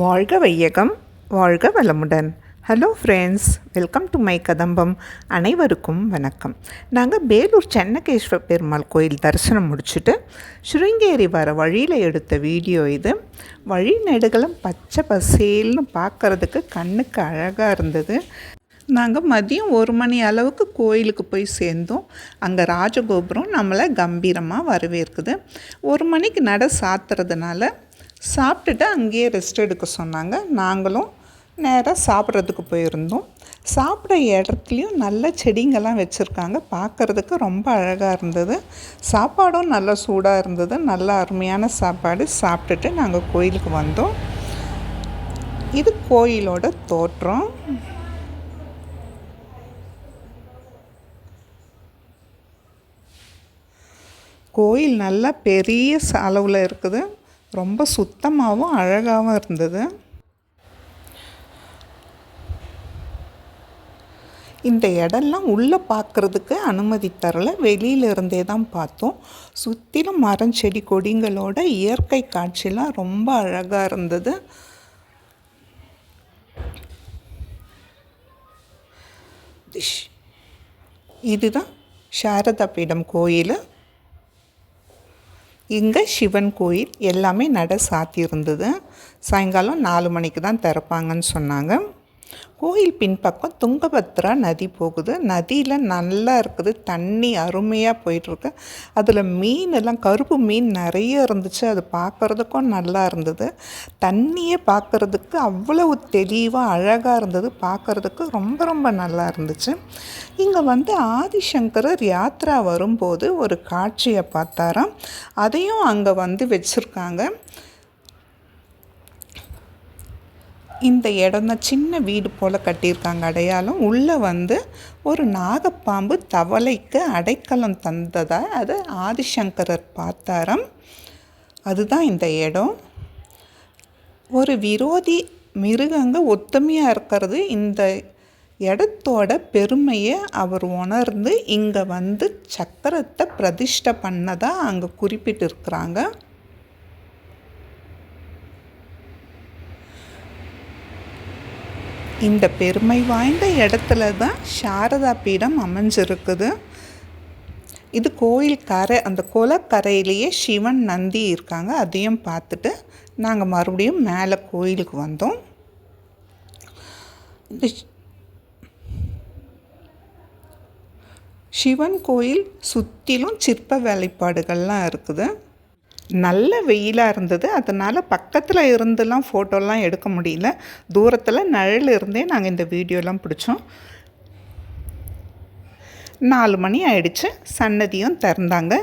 வாழ்க வையகம் வாழ்க வளமுடன். Hello friends welcome to my Kadambam அனைவருக்கும் வணக்கம். நாங்கள் பேலூர் சென்னகேஸ்வர பெருமாள் கோயில் தரிசனம் முடிச்சுட்டு ஸ்ருங்கேரி வர வழியில் எடுத்த வீடியோ இது. வழி நெடுகளும் பச்சை பசேல்னு பார்க்குறதுக்கு கண்ணுக்கு அழகாக இருந்தது. நாங்கள் மதியம் ஒரு மணி அளவுக்கு கோயிலுக்கு போய் சேர்ந்தோம். அங்கே ராஜகோபுரம் நம்மளை கம்பீரமாக வரவேற்குது. ஒரு மணிக்கு நட சாத்துறதுனால சாப்பிட்டுட்டு அங்கேயே ரெஸ்ட் எடுக்க சொன்னாங்க. நாங்களும் நேராக சாப்பிட்றதுக்கு போயிருந்தோம். சாப்பிட்ற இடத்துலையும் நல்ல செடிங்கெல்லாம் வச்சுருக்காங்க. பார்க்குறதுக்கு ரொம்ப அழகாக இருந்தது. சாப்பாடும் நல்லா சூடாக இருந்தது. நல்ல அருமையான சாப்பாடு சாப்பிட்டுட்டு நாங்கள் கோயிலுக்கு வந்தோம். இது கோயிலோட தோற்றம். கோயில் நல்லா பெரிய அளவில் இருக்குது. ரொம்ப சுத்தமாகவும் அழகாகவும் இருந்தது. இந்த இடம்லாம் உள்ளே பார்க்குறதுக்கு அனுமதி தரல. வெளியில இருந்தே தான் பார்த்தோம். சுற்றிலும் மரம் செடி கொடிங்களோட இயற்கை காட்சியெலாம் ரொம்ப அழகாக இருந்தது. இதுதான் சாரதா பீடம் கோயில். இங்கே சிவன் கோயில் எல்லாமே நட சாத்தியிருந்தது. சாயங்காலம் நாலு மணிக்கு தான் திறப்பாங்கன்னு சொன்னாங்க. கோயில் பின்பக்கம் துங்கபத்ரா நதி போகுது. நதியில் நல்லா இருக்குது. தண்ணி அருமையாக போயிட்டுருக்கு. அதில் மீன் எல்லாம் கருப்பு மீன் நிறைய இருந்துச்சு. அது பார்க்குறதுக்கும் நல்லா இருந்தது. தண்ணியை பார்க்குறதுக்கு அவ்வளவு தெளிவாக அழகாக இருந்தது. பார்க்குறதுக்கு ரொம்ப ரொம்ப நல்லா இருந்துச்சு. இங்கே வந்து ஆதிசங்கரர் யாத்ரா வரும்போது ஒரு காட்சியை பார்த்தாராம். அதையும் அங்கே வந்து வச்சுருக்காங்க. இந்த இடம் தான் சின்ன வீடு போல் கட்டியிருக்காங்க அடையாளம். உள்ளே வந்து ஒரு நாகப்பாம்பு தவளைக்கு அடைக்கலம் தந்ததாக அது ஆதிசங்கரர் பார்த்தாரம். அதுதான் இந்த இடம். ஒரு விரோதி மிருகங்க ஒத்துமையாக இருக்கிறது. இந்த இடத்தோட பெருமையை அவர் உணர்ந்து இங்கே வந்து சக்கரத்தை பிரதிஷ்டை பண்ணதாக அங்கே குறிப்பிட்டிருக்கிறாங்க. இந்த பெருமை வாய்ந்த இடத்துல தான் சாரதா பீடம் அமைஞ்சிருக்குது. இது கோயில் கரை அந்த குளக்கரையிலேயே சிவன் நந்தி இருக்காங்க. அதையும் பார்த்துட்டு நாங்கள் மறுபடியும் மேலே கோயிலுக்கு வந்தோம். இந்த சிவன் கோயில் சுற்றிலும் சிற்ப வேலைப்பாடுகள்லாம் இருக்குது. நல்ல வெயிலாக இருந்தது. அதனால் பக்கத்தில் இருந்துலாம் ஃபோட்டோலாம் எடுக்க முடியல. தூரத்தில் நிழல் இருந்தே நாங்கள் இந்த வீடியோலாம் பிடிச்சோம். நாலு மணி ஆயிடுச்சு. சன்னதியும் திறந்தாங்க.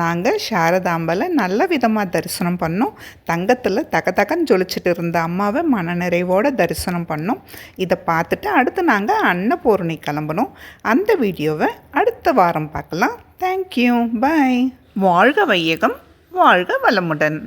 நாங்கள் சாரதாம்பலை நல்ல விதமாக தரிசனம் பண்ணோம். தங்கத்தில் தக தகன்னு ஜொலிச்சிட்டு இருந்த அம்மாவை மனநிறைவோடு தரிசனம் பண்ணோம். இதை பார்த்துட்டு அடுத்து நாங்கள் அன்னபூரணி கிளம்பணும் அந்த வீடியோவை அடுத்த வாரம் பார்க்கலாம் தேங்க்யூ பாய் வாழ்க வையகம். வாழ்க வளமுடன்.